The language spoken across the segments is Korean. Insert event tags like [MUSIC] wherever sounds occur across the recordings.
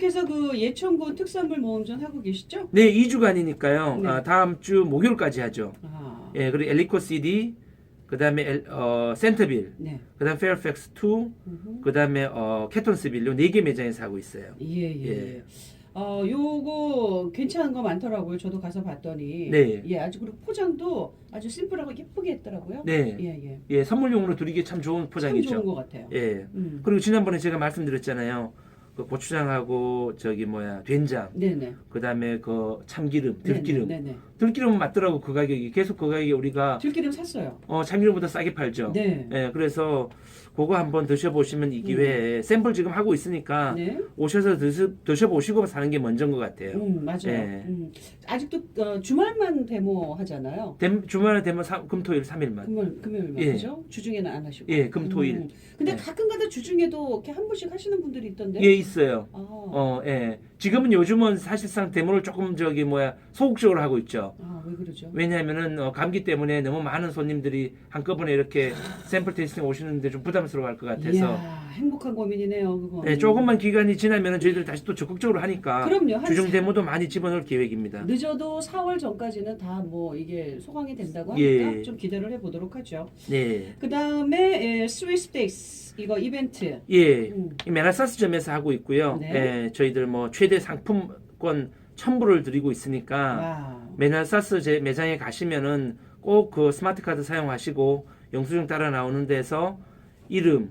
계속해서 그 예천군 특산물 모험전 하고 계시죠? 네, 2주간이니까요. 네. 아, 다음 주 목요일까지 하죠. 아, 예, 그리고 엘리코 시디, 그 다음에 엘, 어, 센터빌, 네. 그 다음 페어팩스 2, 음흠. 그다음에 어, 캐톤스빌 요네개 매장에서 하고 있어요. 예, 예. 예. 어, 요거 괜찮은 거 많더라고요. 저도 가서 봤더니. 네. 예, 아주 그리고 포장도 아주 심플하고 예쁘게 했더라고요. 네. 예, 예. 예, 선물용으로 드리기 참 좋은 참 포장이죠. 좋은 것 같아요. 예. 음. 그리고 지난번에 제가 말씀드렸잖아요. 그 고추장하고 저기 뭐야 된장, 네네. 그다음에 그 참기름, 들기름. 네네. 들기름은 맞더라고 그 가격이 계속 그 가격이 우리가 들기름 샀어요. 어, 참기름보다 싸게 팔죠. 네. 예, 그래서 그거 한번 드셔보시면 이 기회에 샘플 지금 하고 있으니까 네. 오셔서 드셔, 드셔보시고 사는 게 먼저인 것 같아요. 음, 맞아요. 예. 음. 아직도 어, 주말만 데모 하잖아요. 댐- 주말에 되면 사- 금토일 3일만. 금요일, 금요일만 예. 그죠? 주중에는 안 하시고. 예, 금토일. 음. 근데 네. 가끔가다 주중에도 이렇게 한 번씩 하시는 분들이 있던데. 예, 있어요. 아, 어, 예. 지금은 요즘은 사실상 데모를 조금 저기 뭐야 소극적으로 하고 있죠. 아, 왜 그러죠? 왜냐하면은 어, 감기 때문에 너무 많은 손님들이 한꺼번에 이렇게 샘플 테이스팅 오시는데 좀 부담스러워할 것 같아서 이야, 행복한 고민이네요, 그거. 예, 조금만 기간이 지나면은 저희들 다시 또 적극적으로 하니까 그럼요. 한 주중 데모도 많이 집어넣을 계획입니다. 늦어도 4월 전까지는 다 뭐 이게 소강이 된다고 하니까 예. 좀 기대를 해보도록 하죠. 네. 그 다음에 스위스 데이스 이거 이벤트. 예. 음. 이 메나사스점에서 하고 있고요. 네. 예, 저희들 뭐 최대 상품권 첨부를 드리고 있으니까 와. 메나사스 제 매장에 가시면은 꼭 그 스마트 카드 사용하시고 영수증 따라 나오는 데서 이름,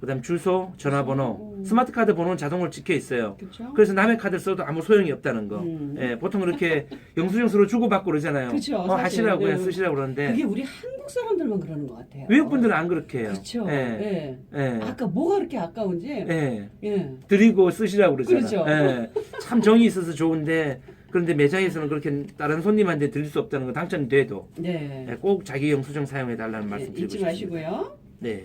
그다음 주소, 전화번호, 음. 스마트 카드 번호는 자동으로 찍혀 있어요. 그렇죠? 그래서 남의 카드를 써도 아무 소용이 없다는 거. 음. 예, 보통 그렇게 [LAUGHS] 영수증 서로 주고받고 그러잖아요. 그쵸, 어, 사실. 하시라고 네. 쓰시라고 그러는데 그게 우리 한국 사람들만 그러는 것 같아요. 외국 분들은 안 그렇게 해요. 그렇죠. 예. 예. 예. 아까 뭐가 그렇게 아까운지. 예. 예. 드리고 쓰시라고 그러잖아요. 그렇죠. 예. 참 정이 있어서 좋은데 그런데 매장에서는 그렇게 다른 손님한테 드릴 수 없다는 거 당첨돼도 네. 예, 꼭 자기 영수증 사용해 달라는 말씀 예, 드리고 잊지 싶습니다. 마시고요. 네.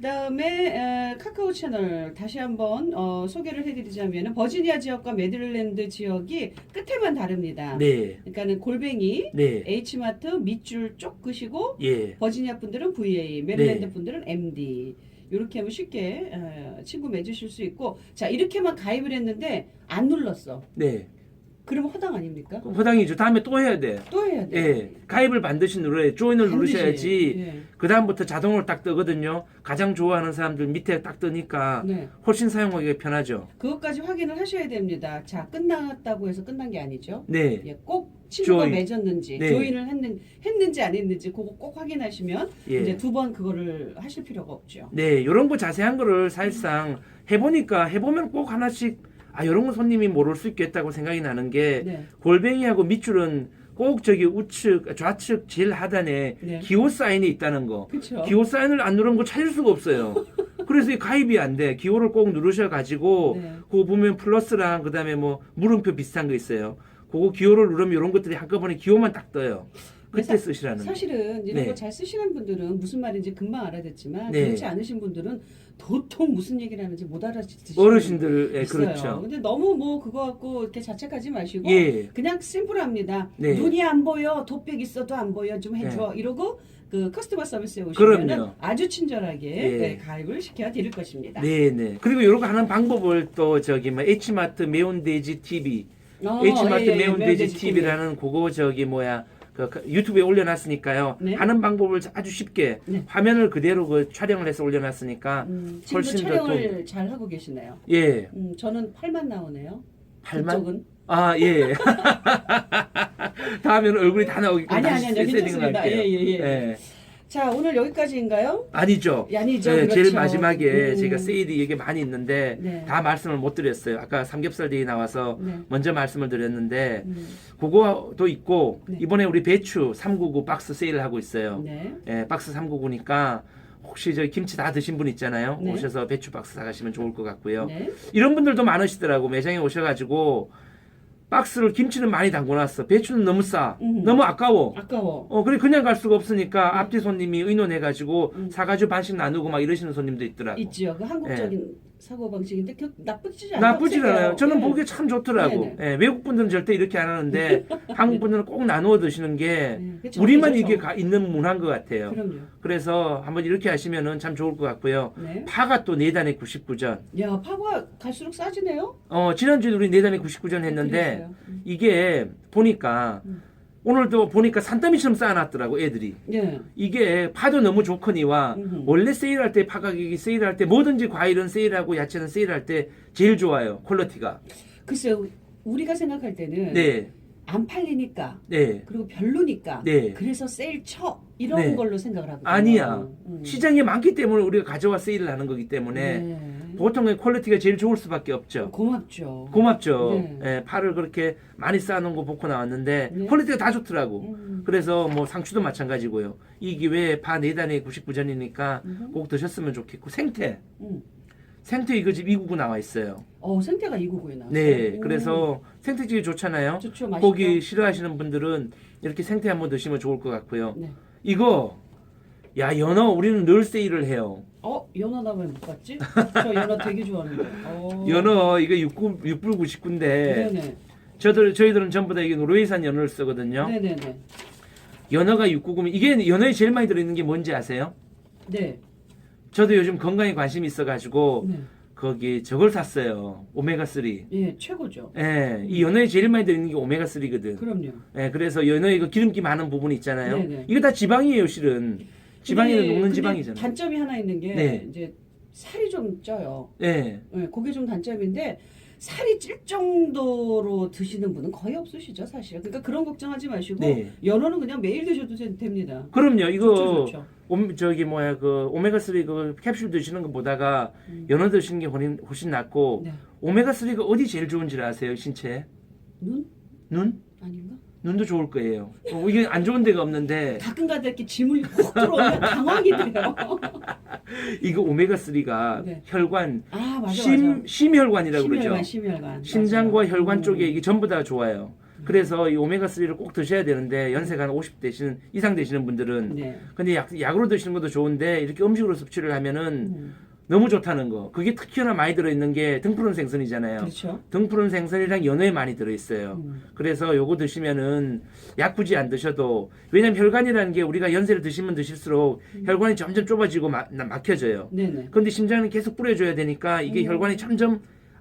그 다음에 에, 카카오 채널 다시 한번 어, 소개를 해드리자면 버지니아 지역과 메릴랜드 지역이 끝에만 다릅니다. 네. 그러니까는 골뱅이 네. H마트 밑줄 쪽 끄시고 예. 버지니아 분들은 VA, 메릴랜드 네. 분들은 MD. 이렇게 하면 쉽게 어, 친구 맺으실 수 있고 자 이렇게만 가입을 했는데 안 눌렀어. 네. 그러면 허당 아닙니까? 그럼 허당이죠. 다음에 또 해야 돼. 또 해야 돼. 예. 가입을 반드시 눌러야 조인을 반드시. 누르셔야지 예. 그다음부터 자동으로 딱 뜨거든요. 가장 좋아하는 사람들 밑에 딱 뜨니까 네. 훨씬 사용하기가 편하죠. 그것까지 확인을 하셔야 됩니다. 자 끝났다고 해서 끝난 게 아니죠. 네. 예, 꼭 친구가 조인. 맺었는지 네. 조인을 했는, 했는지 안 했는지 그거 꼭 확인하시면 예. 이제 두 번 그거를 하실 필요가 없죠. 네, 요런 거 자세한 거를 사실상 해보니까 해보면 꼭 하나씩 아 요런 거 손님이 모를 수 있겠다고 생각이 나는 게 네. 골뱅이하고 밑줄은 꼭 저기 우측 좌측 제일 하단에 네. 기호 사인이 있다는 거. 그렇죠. 기호 사인을 안 누른 거 찾을 수가 없어요. [LAUGHS] 그래서 이 가입이 안 돼. 기호를 꼭 누르셔 가지고 네. 그거 보면 플러스랑 그다음에 뭐 물음표 비슷한 거 있어요. 그거 기호를 누르면 이런 것들이 한꺼번에 기호만 딱 떠요. 그때 사- 쓰시라는 거. 사실은 이런 네. 거 잘 쓰시는 분들은 무슨 말인지 금방 알아듣지만 네. 그렇지 않으신 분들은 도통 무슨 얘기를 하는지 못 알아듣시는 어르신들 예, 있어요. 그렇죠. 근데 너무 뭐 그거 갖고 이렇게 자책하지 마시고 예. 그냥 심플합니다. 네. 눈이 안 보여, 도백 있어도 안 보여, 좀 해줘. 이러고 그 커스터머 서비스에 오시면. 아주 친절하게 예. 네, 가입을 시켜 드릴 것입니다. 네, 네. 그리고 이런 거 하는 방법을 또 저기 뭐 H마트 매운돼지 TV, 어, H마트 예, 예, 매운돼지 매운돼지 TV라는 그거 저기 뭐야 그그 유튜브에 올려놨으니까요. 네. 하는 방법을 아주 쉽게 네. 화면을 그대로 그 촬영을 해서 올려놨으니까 음, 지금도 훨씬 더 촬영을 잘 하고 계시네요. 예, 음, 저는 팔만 나오네요. 팔만 그쪽은 아 예. [LAUGHS] 다음에는 얼굴이 다 나오게끔 아니 다시 아니 아니 세팅을. 할게요. 예 예 예. 자 오늘 여기까지인가요? 아니죠. 아니죠. 네, 그렇죠. 제일 마지막에 음. 제가 세일이 얘기 많이 있는데 네. 다 말씀을 못 드렸어요. 아까 삼겹살 데이 나와서 네. 먼저 말씀을 드렸는데 음, 그거도 있고 네. 이번에 우리 배추 399 박스 세일을 하고 있어요. 네. 예, 박스 399니까 혹시 저 김치 다 드신 분 있잖아요. 네. 오셔서 배추 박스 사가시면 좋을 것 같고요. 네. 이런 분들도 많으시더라고 매장에 오셔가지고 박스를 김치는 많이 담궈놨어. 배추는 너무 싸, 음. 너무 아까워. 아까워. 어 그래 그냥 갈 수가 없으니까 앞뒤 손님이 의논해가지고 음. 사가지고 반씩 나누고 막 이러시는 손님도 있더라고. 있지요. 그 한국적인 사고 방식인데 그 나쁘지 않아요. 나쁘지 않아요. 저는 보기에 참 좋더라고. 네네. 예, 외국 분들은 절대 이렇게 안 하는데 [LAUGHS] 한국 분들은 꼭 나누어 드시는 게 네, 우리만 이게 가- 있는 문화인 것 같아요. 그럼요. 그래서 한번 이렇게 하시면은 참 좋을 것 같고요. 네. 파가 또 네단에 99전. 야 파가 갈수록 싸지네요. 어, 지난주에 우리 네단에 99전 했는데 그랬어요. 음. 이게 보니까 음. 오늘도 보니까 산더미처럼 쌓아놨더라고 애들이. 네. 이게 파도 너무 좋거니와 음흠. 원래 세일할 때 파 가격이 세일할 때 뭐든지 과일은 세일하고 야채는 세일할 때 제일 좋아요 퀄리티가. 글쎄요. 우리가 생각할 때는 네, 안 팔리니까 네, 그리고 별로니까 네. 그래서 세일 쳐 이런 네. 걸로 생각을 하거든요. 아니야. 음. 시장이 많기 때문에 우리가 가져와 세일을 하는 거기 때문에 네. 보통은 퀄리티가 제일 좋을 수밖에 없죠. 고맙죠. 고맙죠. 네. 예, 파를 그렇게 많이 쌓아놓은 거 보고 나왔는데 네. 퀄리티가 다 좋더라고. 음. 그래서 뭐 상추도 마찬가지고요. 이 기회에 파 4단에 99전이니까 음. 꼭 드셨으면 좋겠고 생태. 음. 생태 이거 지금 299 나와 있어요. 어 생태가 이구구에 나왔어요. 네. 오. 그래서 생태찌개 좋잖아요. 좋죠. 맛있죠. 고기 싫어하시는 분들은 이렇게 생태 한번 드시면 좋을 것 같고요. 네. 이거 야 연어 우리는 늘 세일을 해요. 어 연어 나 왜 못 봤지? 저 연어 되게 좋아하는데. 어. 연어 이거 6불 6불 99인데 네네. 저들 저희들은 전부 다 이게 노르웨이산 연어를 쓰거든요. 네네네. 연어가 699면 이게 연어에 제일 많이 들어있는 게 뭔지 아세요? 네. 저도 요즘 건강에 관심이 있어가지고 네. 거기 저걸 샀어요. 오메가 3. 예 최고죠. 예, 이 연어에 제일 많이 들어있는 게 오메가 3거든. 그럼요. 예, 그래서 연어에 이거 기름기 많은 부분 있잖아요. 네네. 이거 다 지방이에요, 실은. 지방에는 녹는 지방이잖아요. 단점이 하나 있는 게 네. 이제 살이 좀 쪄요. 예. 네, 그게 좀 단점인데 살이 찔 정도로 드시는 분은 거의 없으시죠, 사실. 그러니까 그런 걱정하지 마시고 네. 연어는 그냥 매일 드셔도 되- 됩니다. 그럼요. 이거 좋죠, 좋죠. 옴, 저기 뭐야 그 오메가 3그 캡슐 드시는 것보다가 음. 연어 드시는 게 훨씬, 훨씬 낫고 네. 오메가 3가 어디 제일 좋은지 아세요, 신체? 눈 눈? 눈도 좋을 거예요. 어, 이게 안 좋은 데가 없는데 가끔가다 이렇게 짐을 훅 들어오면 [LAUGHS] 당황이 돼요. [LAUGHS] 이거 오메가 3가 네. 혈관 아 맞아 심 맞아. 심혈관이라고 심혈관, 그러죠. 심혈관. 신장과 맞아요. 혈관 음. 쪽에 이게 전부 다 좋아요. 그래서 이 오메가 3를 꼭 드셔야 되는데 연세가 한 50 되시는 이상 되시는 분들은 네. 근데 약, 약으로 드시는 것도 좋은데 이렇게 음식으로 섭취를 하면은 음, 너무 좋다는 거. 그게 특히나 많이 들어있는 게 등푸른 생선이잖아요. 그렇죠. 등푸른 생선이랑 연어에 많이 들어있어요. 음. 그래서 요거 드시면은 약 굳이 안 드셔도 왜냐면 혈관이라는 게 우리가 연세를 드시면 드실수록 음. 혈관이 점점 좁아지고 막, 막혀져요. 네네. 근데 심장은 계속 뿌려줘야 되니까 이게 음. 혈관이 점점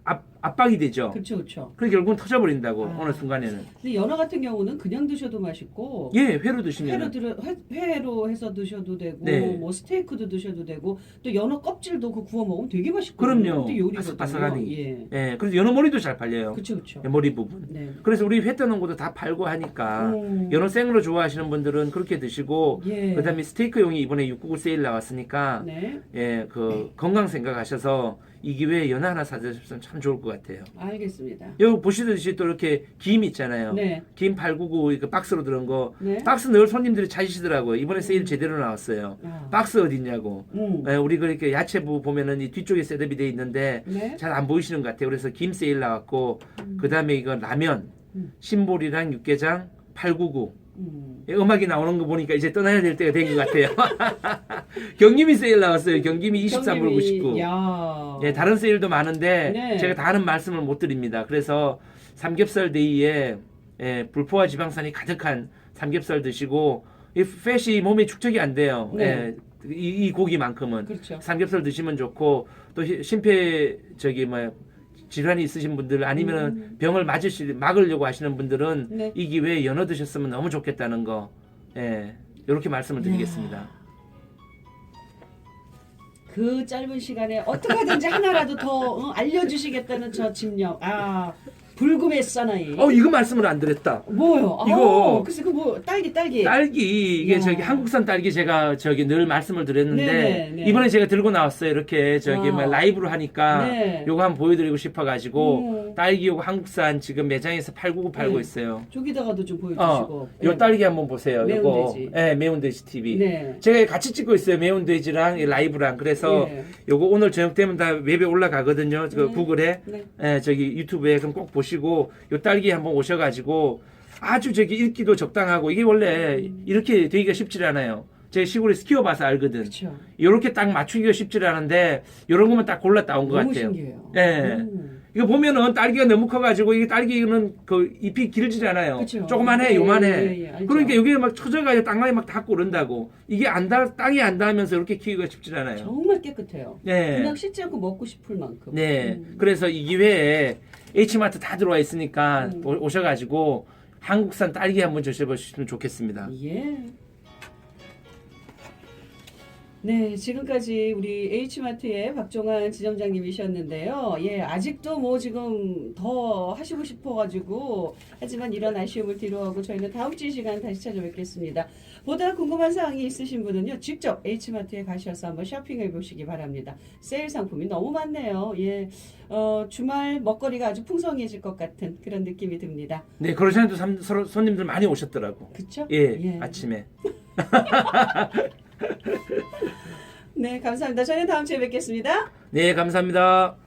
압, 압박이 되죠. 그렇죠, 그렇죠. 그래서 결국은 터져버린다고 아. 어느 순간에는. 근데 연어 같은 경우는 그냥 드셔도 맛있고 예, 회로 드시면 회로 들어 회, 회로 해서 드셔도 되고 네. 뭐 스테이크도 드셔도 되고 또 연어 껍질도 그 구워 먹으면 되게 맛있거든요. 그럼요. 근데 요리거든요. 바삭바삭하니. 예. 예, 그래서 연어 머리도 잘 팔려요. 그렇죠, 그렇죠. 머리 부분. 네. 그래서 우리 회 떠놓은 것도 다 팔고 하니까 음. 연어 생으로 좋아하시는 분들은 그렇게 드시고 예. 그다음에 스테이크용이 이번에 699 세일 나왔으니까 네, 예, 그 건강 생각하셔서 이 기회에 연어 하나 사드셨으면 참 좋을 것 같아요. 알겠습니다. 여기 보시듯이 또 이렇게 김 있잖아요. 네, 김 899 이거 박스로 들은 거 네. 박스 늘 손님들이 찾으시더라고요. 이번에 세일 제대로 나왔어요. 아. 박스 어딨냐고. 음. 예, 우리 그렇게 야채부 보면은 이 뒤쪽에 셋업이 돼 있는데 네. 잘 안 보이시는 것 같아요. 그래서 김 세일 나왔고 그다음에 이거 라면, 음. 신볼이랑 육개장 899. 음. 예, 음악이 나오는 거 보니까 이제 떠나야 될 때가 된 것 같아요. [LAUGHS] 경김이 세일 나왔어요. 경김이 23불 99. 야. 예, 다른 세일도 많은데 네. 제가 다 하는 말씀을 못 드립니다. 그래서 삼겹살 데이에 예, 불포화 지방산이 가득한 삼겹살 드시고 이 팻이 몸에 축적이 안 돼요. 네. 예, 이, 이 고기만큼은 그렇죠. 삼겹살 드시면 좋고 또 히- 심폐 저기 뭐 질환이 있으신 분들 아니면은 음. 병을 맞으시 막으려고 하시는 분들은 네. 이 기회에 연어 드셨으면 너무 좋겠다는 거 예, 이렇게 말씀을 드리겠습니다. 그 짧은 시간에 어떻게 하든지 하나라도 더 어, 알려주시겠다는 저 집념. 아 불금의 사나이. 어 이거 말씀을 안 드렸다. 뭐요? 이거- 아, 글쎄 그뭐 딸기 딸기. 딸기 이게 야. 저기 한국산 딸기 제가 저기 늘 말씀을 드렸는데 네네, 네. 이번에 제가 들고 나왔어요 이렇게 저기 아. 뭐 라이브로 하니까 네. 요거 한번 보여드리고 싶어가지고 음. 딸기 요거 한국산 지금 매장에서 899 팔고 네. 있어요. 저기다가도 좀 보여주시고. 어, 요 딸기 한번 보세요. 매운 요거 돼지. 예, 매운 돼지 TV. 네. 제가 같이 찍고 있어요. 매운 돼지랑 이 라이브랑 그래서 예. 요거 오늘 저녁 되면 다 웹에 올라가거든요. 그 네. 구글에 네. 예, 저기 유튜브에 그럼 꼭 보시고 요 딸기 한번 오셔 가지고 아주 저기 읽기도 적당하고 이게 원래 음. 이렇게 되기가 쉽지 않아요. 제 시골에서 키워봐서 알거든. 그렇죠. 이렇게 딱 맞추기가 쉽지 않은데 이런 것만 딱 골라 따온 것 너무 같아요. 신기해요. 예. 음. 이거 보면은 딸기가 너무 커가지고 이게 딸기는 그 잎이 길지잖아요. 그쵸. 조그만해, 예, 요만해. 예, 예, 알죠. 그러니까 여기에 막 쳐져가지고 땅에 막 닿고 그런다고. 이게 안 닿, 땅이 안 닿으면서 이렇게 키우기가 쉽지 않아요. 정말 깨끗해요. 네. 그냥 씻지 않고 먹고 싶을 만큼. 네. 음. 그래서 이 기회에 H마트 다 들어와 있으니까 음. 오- 오셔가지고 한국산 딸기 한번 드셔보시면 좋겠습니다. 예. 네, 지금까지 우리 H마트의 박종환 지점장님이셨는데요. 예, 아직도 뭐 지금 더 하시고 싶어가지고 하지만 이런 아쉬움을 뒤로하고 저희는 다음 주이 시간 다시 찾아뵙겠습니다. 보다 궁금한 사항이 있으신 분은요, 직접 H마트에 가셔서 한번 쇼핑해 보시기 바랍니다. 세일 상품이 너무 많네요. 예, 어, 주말 먹거리가 아주 풍성해질 것 같은 그런 느낌이 듭니다. 네, 서로 손님들 많이 오셨더라고. 그쵸? 예, 아침에. [LAUGHS] [LAUGHS] 네, 감사합니다. 저희는 다음 주에 뵙겠습니다. 네, 감사합니다.